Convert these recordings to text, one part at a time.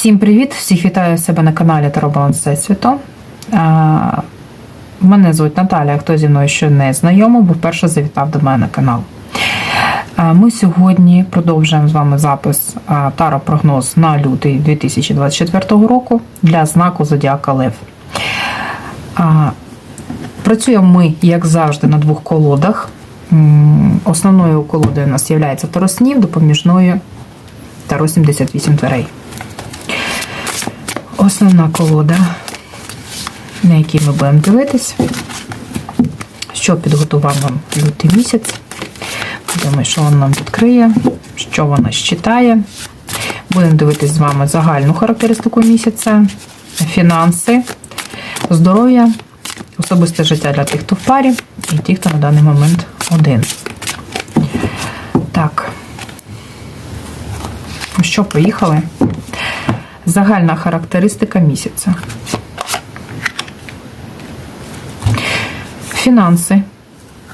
Всім привіт! Всіх вітаю себе на каналі Таро Баланс Всесвіту. Мене звуть Наталя, хто зі мною ще не знайомий, бо вперше завітав до мене на канал. Ми сьогодні продовжуємо з вами запис Таро прогноз на лютий 2024 року для знаку Зодіака Лев. Працюємо ми, як завжди, на двох колодах. Основною колодою у нас є Таро Снів, допоміжною Таро 78 дверей. Основна колода, на якій ми будемо дивитись, що підготував нам лютий місяць. Думаю, що він нам відкриє, що вона щитає. Будемо дивитись з вами загальну характеристику місяця, фінанси, здоров'я, особисте життя для тих, хто в парі, і ті, хто на даний момент один. Так. Що, поїхали? Загальна характеристика місяця. Фінанси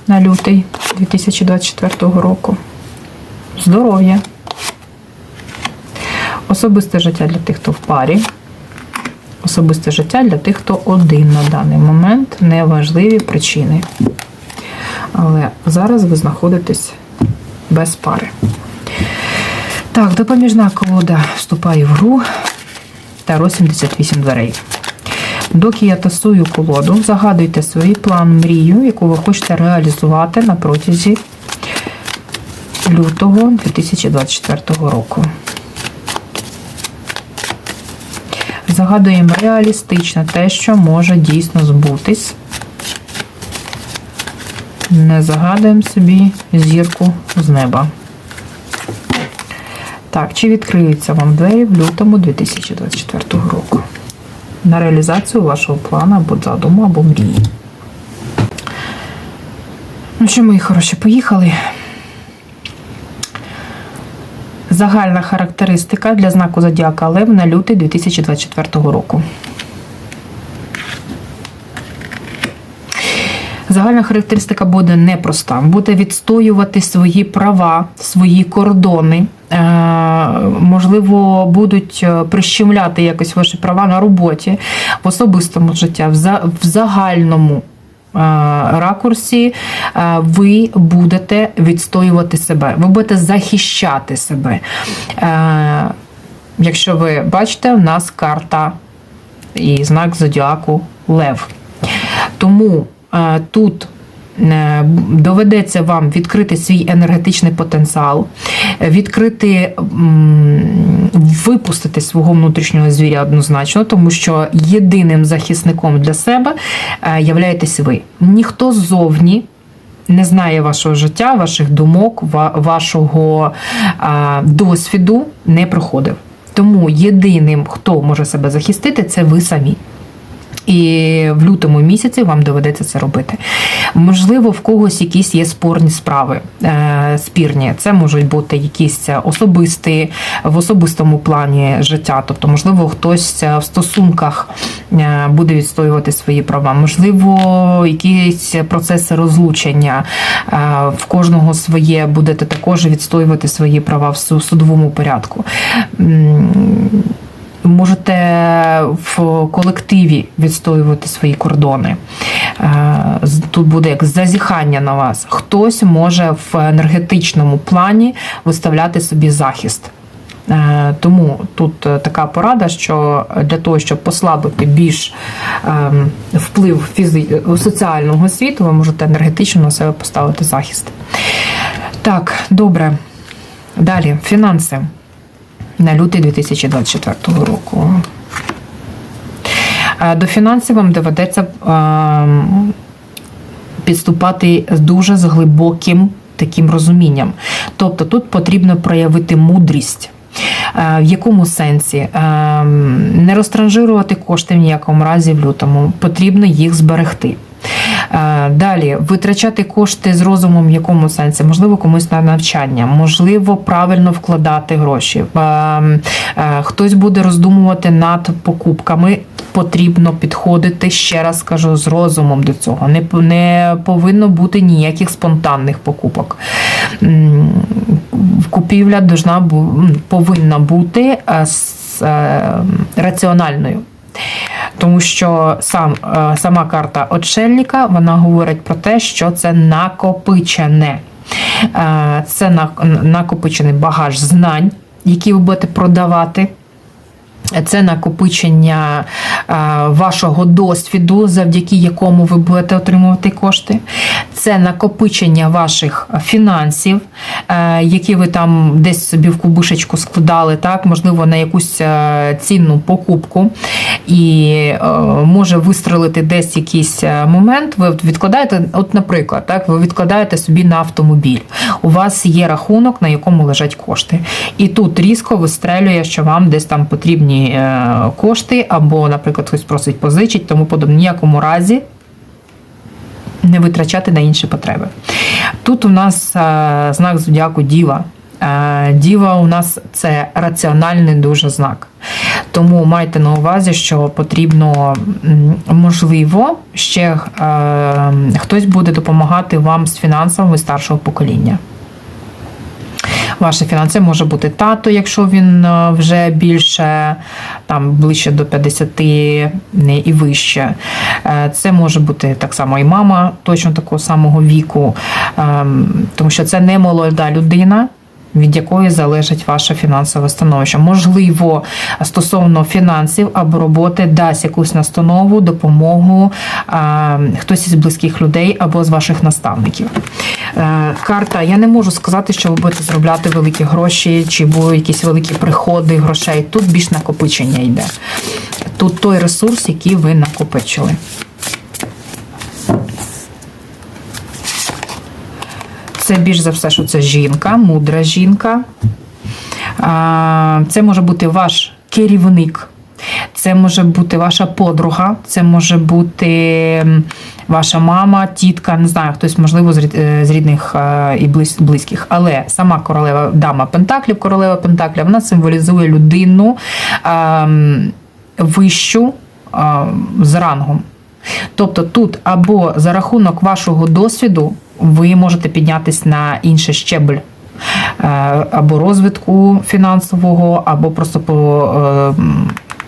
на лютий 2024 року. Здоров'я. Особисте життя для тих, хто в парі. Особисте життя для тих, хто один на даний момент. Неважливі причини. Але зараз ви знаходитесь без пари. Так, допоміжна колода вступає в гру. Таро 78 дверей. Доки я тасую колоду, загадуйте свій план, мрію, яку ви хочете реалізувати на протязі лютого 2024 року. Загадуємо реалістично те, що може дійсно збутись. Не загадуємо собі зірку з неба. Так, чи відкриються вам двері в лютому 2024 року? На реалізацію вашого плану або задуму, або мрії. Ну що, мої хороші, поїхали. Загальна характеристика для знаку Зодіака Лев на лютий 2024 року. Загальна характеристика буде непроста. Буде відстоювати свої права, свої кордони. Е, Можливо, будуть е, прищемляти якось ваші права на роботі, в особистому житті, в загальному е, ракурсі ви будете відстоювати себе, ви будете захищати себе. Якщо ви бачите, у нас карта і знак зодіаку Лев. Тому тут доведеться вам відкрити свій енергетичний потенціал, е, відкрити, випустити свого внутрішнього звіря однозначно, тому що єдиним захисником для себе е, являєтесь ви. Ніхто ззовні. Не знає вашого життя, ваших думок, вашого досвіду не проходив. Тому єдиним, хто може себе захистити, це ви самі. І в лютому місяці вам доведеться це робити. Можливо, в когось якісь є спорні справи, е, спірні. Це можуть бути якісь особисті в особистому плані життя. Тобто, можливо, хтось в стосунках е, буде відстоювати свої права. Можливо, якісь процеси розлучення е, в кожного своє будете також відстоювати свої права в судовому порядку. Можете в колективі відстоювати свої кордони. Е, Тут буде як зазіхання на вас. Хтось може в енергетичному плані виставляти собі захист. Е, Тому тут е, така порада, що для того, щоб послабити більш ем, вплив фізи... соціального світу, ви можете енергетично на себе поставити захист. Так, добре. Далі, фінанси на лютий 2024 року. Е, До фінансів вам доведеться ем, підступати дуже з глибоким таким розумінням. Тобто тут потрібно проявити мудрість. Е, В якому сенсі? Не розтранжирувати кошти в ніякому разі в лютому, потрібно їх зберегти. Е, Далі витрачати кошти з розумом в якому сенсі? Можливо, комусь на навчання, можливо, правильно вкладати гроші. Е, е, Хтось буде роздумувати над покупками. Потрібно підходити ще раз кажу з розумом до цього. Не, не повинно бути ніяких спонтанних покупок. Купівля должна повинна бути е, з раціональною. Тому що сам, е, сама карта отшельника вона говорить про те, що це накопичене. Е, Це на- накопичений багаж знань, які ви будете продавати. Це накопичення е, вашого досвіду, завдяки якому ви будете отримувати кошти. Це накопичення ваших фінансів, е, які ви там десь собі в кубишечку складали, так, можливо, на якусь е, цінну покупку. І може вистрелити десь якийсь момент. Ви відкладаєте, от, наприклад, так, ви відкладаєте собі на автомобіль. У вас є рахунок, на якому лежать кошти. І тут різко вистрелює, що вам десь там потрібні е, кошти, або, наприклад, хтось просить позичить, тому подобне. Ніякому разі не витрачати на інші потреби. Тут у нас е, знак зодіаку діва. Е, Діва у нас це раціональний дуже знак. Тому майте на увазі, що потрібно, можливо, ще е, хтось буде допомагати вам з фінансами старшого покоління. Ваші фінанси може бути тато, якщо він е, вже більше там ближче до 50 і вище. Е, Це може бути так само і мама, точно такого самого віку, Ем, тому що це не молода людина. Від якої залежить ваше фінансове становище. Можливо, стосовно фінансів або роботи дасть якусь настанову, допомогу а, хтось із близьких людей або з ваших наставників. Е, Карта, я не можу сказати, що ви будете заробляти великі гроші, чи будуть якісь великі приходи грошей. Тут більш накопичення йде. Тут той ресурс, який ви накопичили. Це більш за все, що це жінка, мудра жінка. Це може бути ваш керівник, це може бути ваша подруга, це може бути ваша мама, тітка, не знаю, хтось, можливо, з е, рідних е, і близьких. Але сама королева дама Пентаклів, королева Пентаклів, вона символізує людину вищу з рангом. Тобто тут або за рахунок вашого досвіду ви можете піднятися на інший щебль. е, Або розвитку фінансового, або просто по, е,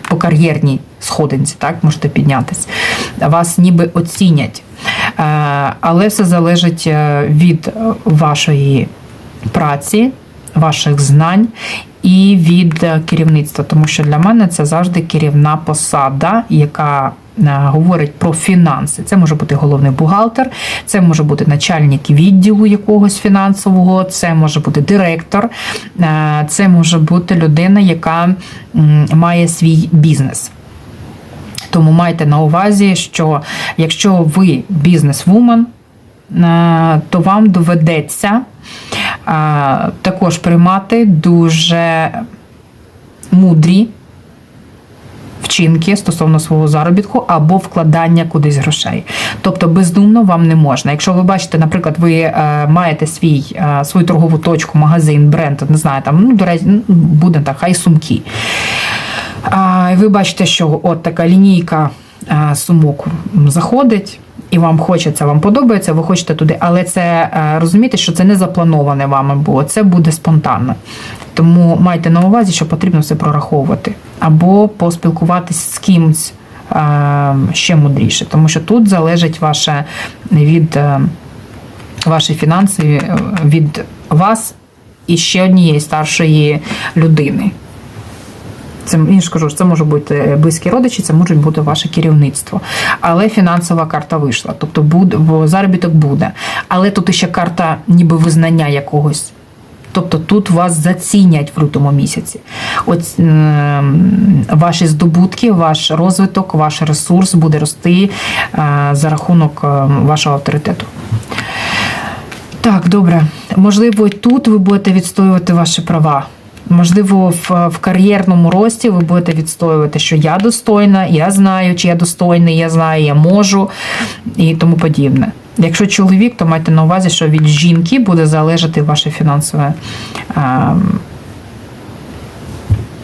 по кар'єрній сходинці, так, можете піднятися. Вас ніби оцінять. Е, Але все залежить від вашої праці, ваших знань і від керівництва, тому що для мене це завжди керівна посада, яка говорить про фінанси. Це може бути головний бухгалтер, це може бути начальник відділу якогось фінансового, це може бути директор, е, це може бути людина, яка має свій бізнес. Тому майте на увазі, що якщо ви бізнес-вумен, е, то вам доведеться е, також приймати дуже мудрі вчинки стосовно свого заробітку або вкладання кудись грошей. Тобто бездумно вам не можна. Якщо ви бачите, наприклад, ви е, маєте свій, е, свою торгову точку, магазин, бренд, не знаю, там, ну, до речі, ну, буде так, хай сумки. А, ви бачите, що от така лінійка а, сумок заходить, і вам хочеться, вам подобається, ви хочете туди, але це е, розумієте, що це не заплановане вами було, це буде спонтанно. Тому майте на увазі, що потрібно все прораховувати або поспілкуватись з кимось е, ще мудріше, тому що тут залежить ваше від е, ваші фінанси е, від вас і ще однієї старшої людини. Це я кажу, це може бути близькі родичі, це може бути ваше керівництво. Але фінансова карта вийшла. Тобто буде, бо заробіток буде. Але тут ще карта ніби визнання якогось. Тобто тут вас зацінять в лютому місяці. От е, ваші здобутки, ваш розвиток, ваш ресурс буде рости е, за рахунок е, вашого авторитету. Так, добре. Можливо, тут ви будете відстоювати ваші права. Можливо, в, в кар'єрному рості ви будете відстоювати, що я достойна, я знаю, чи я достойний, я знаю, я можу і тому подібне. Якщо чоловік, то майте на увазі, що від жінки буде залежати ваше фінансове.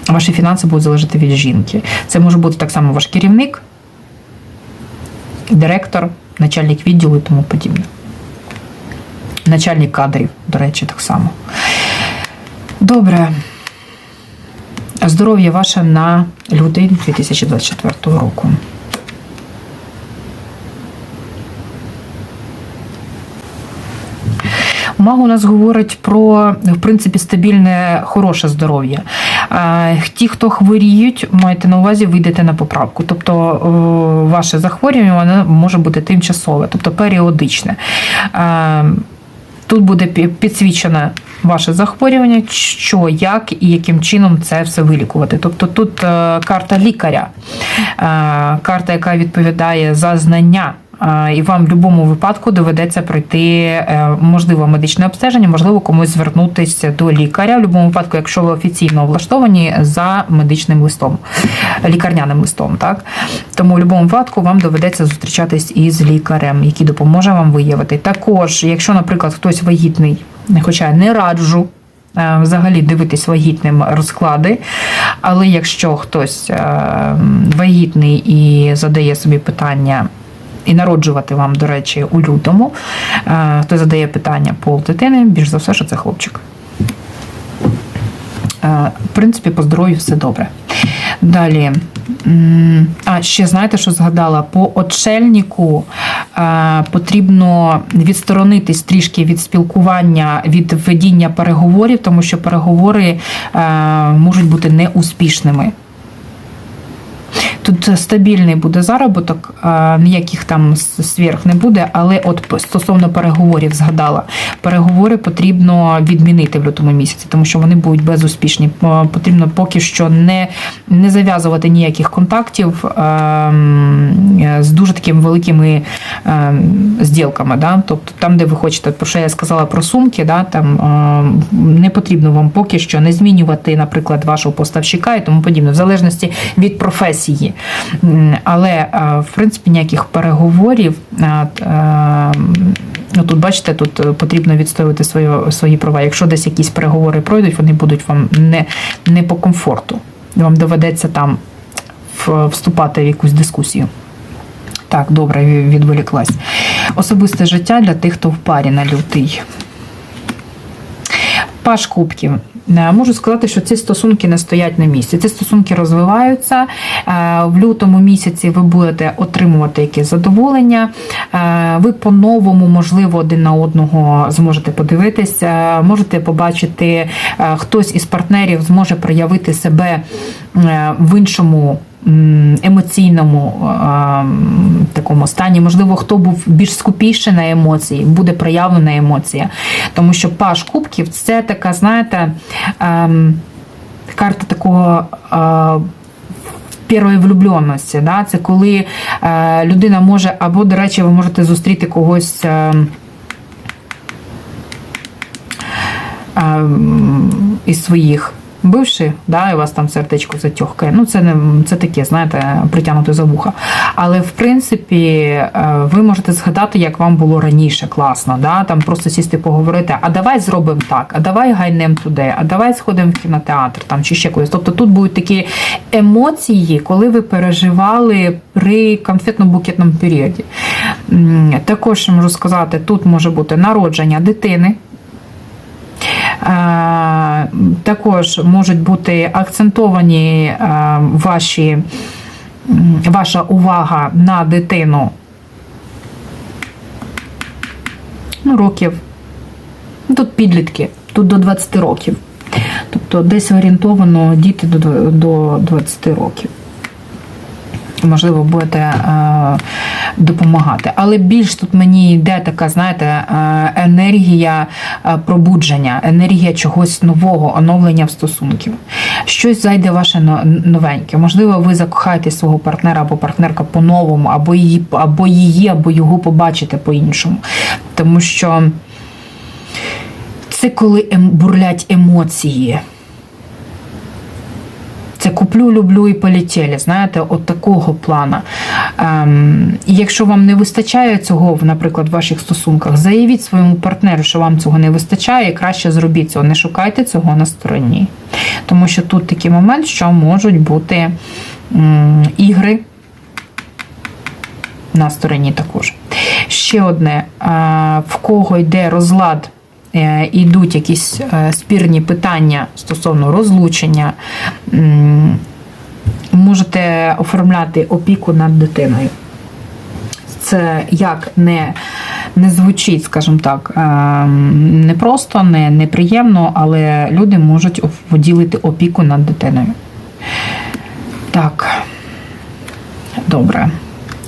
Ваші фінанси будуть залежати від жінки. Це може бути так само ваш керівник, директор, начальник відділу і тому подібне. Начальник кадрів, до речі, так само. Добре. Здоров'я ваше на лютий 2024 року. Маг у нас говорить про в принципі стабільне, хороше здоров'я. Ті, хто хворіють, маєте на увазі, вийдете на поправку. Тобто е, ваше захворювання воно може бути тимчасове, тобто періодичне. Тут буде підсвічене ваше захворювання, що, як і яким чином це все вилікувати. Тобто тут е, карта лікаря, е, карта, яка відповідає за знання. І вам в будь-якому випадку доведеться пройти е, можливо медичне обстеження, можливо, комусь звернутися до лікаря. В будь-якому випадку, якщо ви офіційно влаштовані за медичним листом, лікарняним листом, так тому в будь-якому випадку вам доведеться зустрічатись із лікарем, який допоможе вам виявити. Також, якщо, наприклад, хтось вагітний, хоча не раджу. е, Взагалі дивитись вагітним розклади, але якщо хтось е, вагітний і задає собі питання, і народжувати вам, до речі, у лютому, е, хто задає питання пол дитини, більш за все, що це хлопчик. Е, В принципі, по здоров'ю все добре. Далі. А ще знаєте, що згадала? По очельнику е, потрібно відсторонитись трішки від спілкування, від ведіння переговорів, тому що переговори можуть бути неуспішними. Тут стабільний буде заробіток, ніяких там сверх не буде, але от стосовно переговорів згадала. Переговори потрібно відмінити в лютому місяці, тому що вони будуть безуспішні. Потрібно поки що не, не зав'язувати ніяких контактів ем, е, з дуже такими великими ем, зділками. Да? Тобто там, де ви хочете, про що я сказала про сумки, да? там ем, не потрібно вам поки що не змінювати, наприклад, вашого поставщика і тому подібне, в залежності від професії. Але е, в принципі ніяких переговорів. е, е, Ну, тут бачите, тут потрібно відстоювати свої, свої права. Якщо десь якісь переговори пройдуть, вони будуть вам не, не по комфорту. Вам доведеться там вступати в якусь дискусію. Так, добре, відволіклась. Особисте життя для тих, хто в парі на лютий. Паш кубків. Е, Можу сказати, що ці стосунки не стоять на місці. Ці стосунки розвиваються. Е, В лютому місяці ви будете отримувати якесь задоволення. Е, Ви по-новому, можливо, один на одного зможете подивитися, можете побачити, хтось із партнерів зможе проявити себе в іншому емоційному е, такому стані. Можливо, хто був більш скупіший на емоції, буде проявлена емоція. Тому що паш кубків це така, знаєте, ем, карта такого. е, Першої влюбленості, да? це коли е, людина може, або, до речі, ви можете зустріти когось е, е, із своїх бивших, да, і у вас там сердечко затьохкає. Ну, це не це таке, знаєте, притягнуте за вуха. Але в принципі, е, ви можете згадати, як вам було раніше класно, да? там просто сісти поговорити, а давай зробимо так, а давай гайнемо туди, а давай сходимо в кінотеатр там чи ще кудись. Тобто тут будуть такі емоції, коли ви переживали при конфетно-букетному періоді. Також можу сказати, тут може бути народження дитини. Е, Також можуть бути акцентовані е, ваші, ваша увага на дитину ну, років. ну, Тут підлітки, тут до 20 років. Тобто десь орієнтовано діти до 20 років. Можливо, будете е, допомагати. Але більш тут мені йде така, знаєте, е, енергія е, пробудження, енергія чогось нового, оновлення в стосунків. Щось зайде ваше новеньке. Можливо, ви закохаєте свого партнера або партнерка по-новому, або її, або її, або його побачите по-іншому. Тому що це коли ем, бурлять емоції. Це куплю, люблю і полетіли, знаєте, от такого плана. Ем, і якщо вам не вистачає цього, наприклад, в ваших стосунках, заявіть своєму партнеру, що вам цього не вистачає, краще зробіть цього. Не шукайте цього на стороні. Тому що тут такий момент, що можуть бути ігри на стороні також. Ще одне, е, в кого йде розлад е, йдуть якісь е, спірні питання стосовно розлучення, можете оформляти опіку над дитиною. Це як не, не звучить, скажімо так, е, не просто, не неприємно, але люди можуть поділити опіку над дитиною. Так, добре.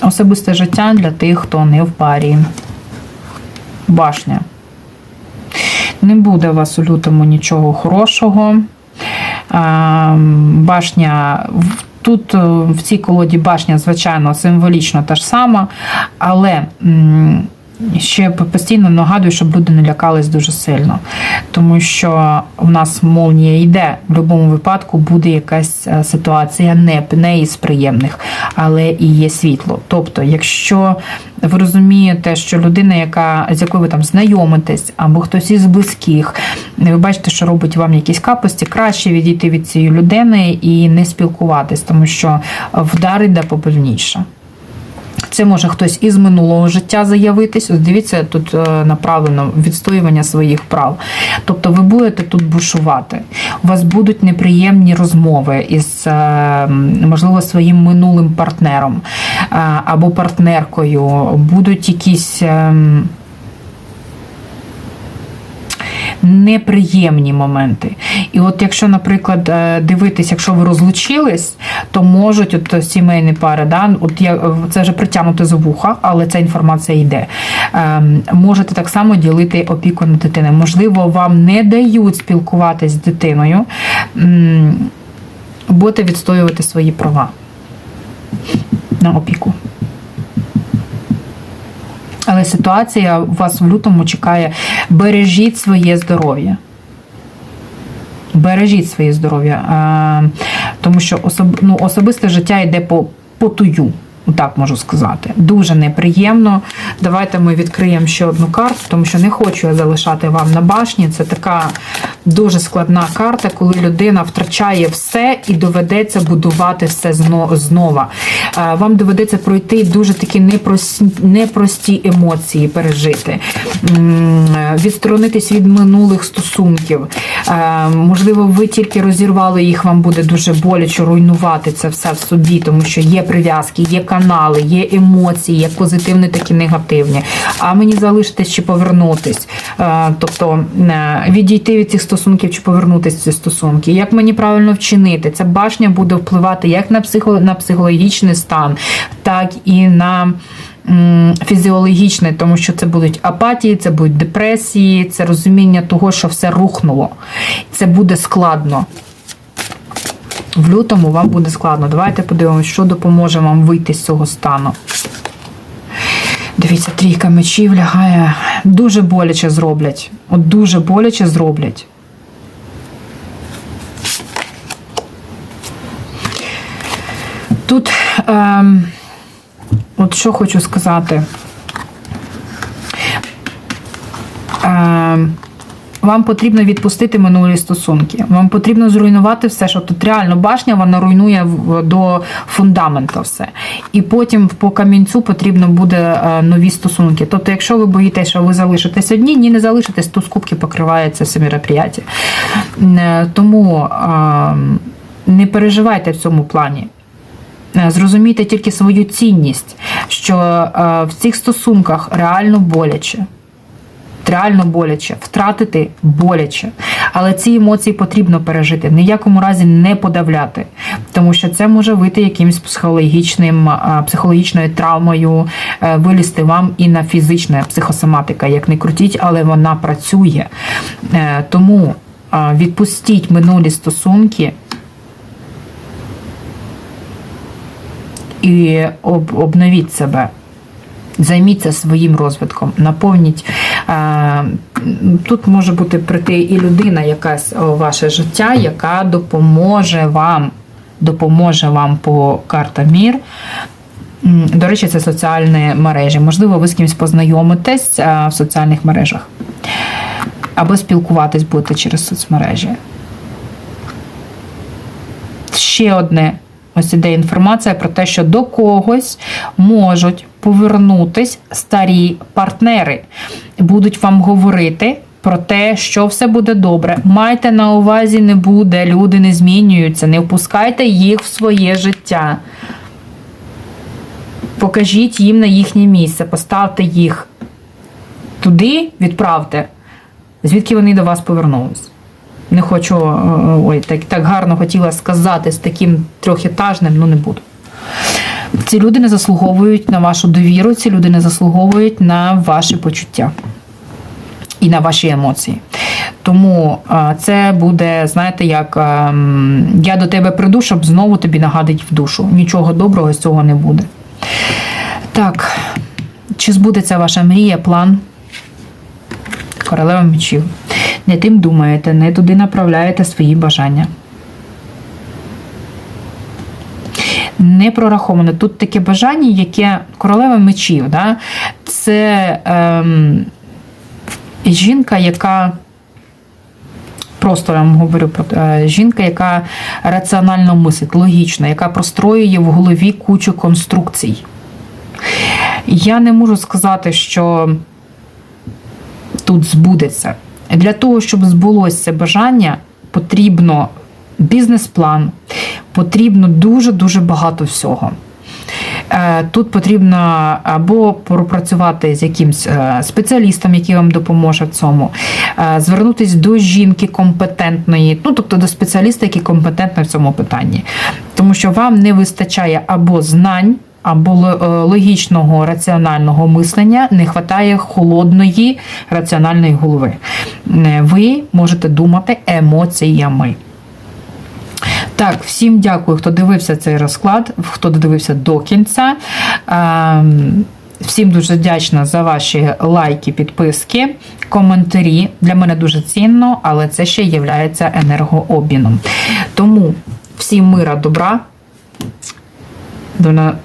Особисте життя для тих, хто не в парі. Башня. Не буде у вас у лютому нічого хорошого. А, Башня тут е, в цій колоді башня, звичайно, символічно та ж сама, але ще постійно нагадую, щоб люди не лякались дуже сильно, тому що в нас молнія йде. В будь-якому випадку буде якась е, ситуація не, не із приємних, але і є світло. Тобто, якщо ви розумієте, що людина, яка з якою ви там знайомитесь, або хтось із близьких, ви бачите, що робить вам якісь капості, краще відійти від цієї людини і не спілкуватись, тому що вдар йде побільніше. Це може хтось із минулого життя заявитись. Ось дивіться, тут е, направлено відстоювання своїх прав. Тобто ви будете тут бушувати. У вас будуть неприємні розмови із, е, можливо, своїм минулим партнером е, або партнеркою. Будуть якісь. ем, неприємні моменти. І от якщо, наприклад, е, дивитись, якщо ви розлучились, то можуть от сімейні пари, да, от я це вже притягнуто за вуха, але ця інформація йде. Ем, Можете так само ділити опіку над дитиною. Можливо, вам не дають спілкуватись з дитиною, будете відстоювати свої права на опіку. Але ситуація вас в лютому чекає. Бережіть своє здоров'я. Бережіть своє здоров'я. Тому що особ, ну, особисте життя йде по, по тую. Так можу сказати. Дуже неприємно. Давайте ми відкриємо ще одну карту, тому що не хочу я залишати вам на башні. Це така дуже складна карта, коли людина втрачає все і доведеться будувати все зно- знова. Е, Вам доведеться пройти дуже такі непрості, непрості емоції пережити, відсторонитись від минулих стосунків. Е, Можливо, ви тільки розірвали їх, вам буде дуже боляче руйнувати це все в собі, тому що є прив'язки, є канали, є емоції, як позитивні, так і негативні. А мені залишитись чи повернутись. Е, Тобто е, відійти від цих стосунків чи повернутися в ці стосунки. Як мені правильно вчинити? Ця башня буде впливати як на психо, на психологічний стан, так і на м, фізіологічний, тому що це будуть апатії, це будуть депресії, це розуміння того, що все рухнуло. Це буде складно. В лютому вам буде складно. Давайте подивимося, що допоможе вам вийти з цього стану. Дивіться, трійка мечів лягає. Дуже боляче зроблять. От дуже боляче зроблять. Тут, ем, от що хочу сказати. Ем, вам потрібно відпустити минулі стосунки. Вам потрібно зруйнувати все, що тут реально башня, вона руйнує до фундаменту все. І потім по камінцю потрібно буде е, нові стосунки. Тобто, якщо ви боїтеся, що ви залишитесь одні, ні, не залишитесь, то з кубки покривається все мероприятие. Тому е, не переживайте в цьому плані. Е, Зрозумійте тільки свою цінність, що в цих стосунках реально боляче. Реально боляче, втратити боляче. Але ці емоції потрібно пережити, ні в якому разі не подавляти, тому що це може вийти якимось психологічним, психологічною травмою, е, вилізти вам і на фізична психосоматика. Як не крутіть, але вона працює. Е, Тому відпустіть минулі стосунки. і об, обновіть себе. Займіться своїм розвитком, наповніть. Е, тут може бути прийти і людина, якась ваше життя, яка допоможе вам, допоможе вам по карта Мір. До речі, це соціальні мережі. Можливо, ви з кимось познайомитесь е, в соціальних мережах. Або спілкуватись будете через соцмережі. Ще одне. Ось іде інформація про те, що до когось можуть повернутись старі партнери, будуть вам говорити про те, що все буде добре. Майте на увазі, не буде, люди не змінюються, не впускайте їх в своє життя. Покажіть їм на їхнє місце, поставте їх туди, відправте, звідки вони до вас повернулись. Не хочу, е, ой, так, так гарно хотіла сказати з таким трьохетажним, ну не буду. Ці люди не заслуговують на вашу довіру, ці люди не заслуговують на ваші почуття і на ваші емоції. Тому це буде, знаєте, як я до тебе прийду, щоб знову тобі нагадати в душу. Нічого доброго з цього не буде. Так, чи збудеться ваша мрія, план? Королева мечів. Не тим думаєте, не туди направляєте свої бажання. Не прораховане. Тут таке бажання, яке королева мечів. Да? Це ем, жінка, яка. Просто я вам говорю про е, жінка, яка раціонально мислить, логічно, яка простроює в голові кучу конструкцій. Я не можу сказати, що тут збудеться. Для того, щоб збулося це бажання, потрібно бізнес-план, потрібно дуже-дуже багато всього. Е, Тут потрібно або пропрацювати з якимсь е, спеціалістом, який вам допоможе в цьому, е, звернутися до жінки компетентної, ну тобто до спеціаліста, який компетентний в цьому питанні. Тому що вам не вистачає або знань, або логічного раціонального мислення, не вистачає холодної раціональної голови. Ви можете думати емоціями. Так, всім дякую, хто дивився цей розклад, хто додивився до кінця. Ем, Всім дуже вдячна за ваші лайки, підписки, коментарі. Для мене дуже цінно, але це ще є енергообміном. Тому всім мира, добра.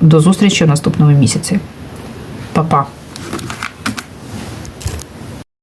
До, зустрічі в наступному місяці. Па-па.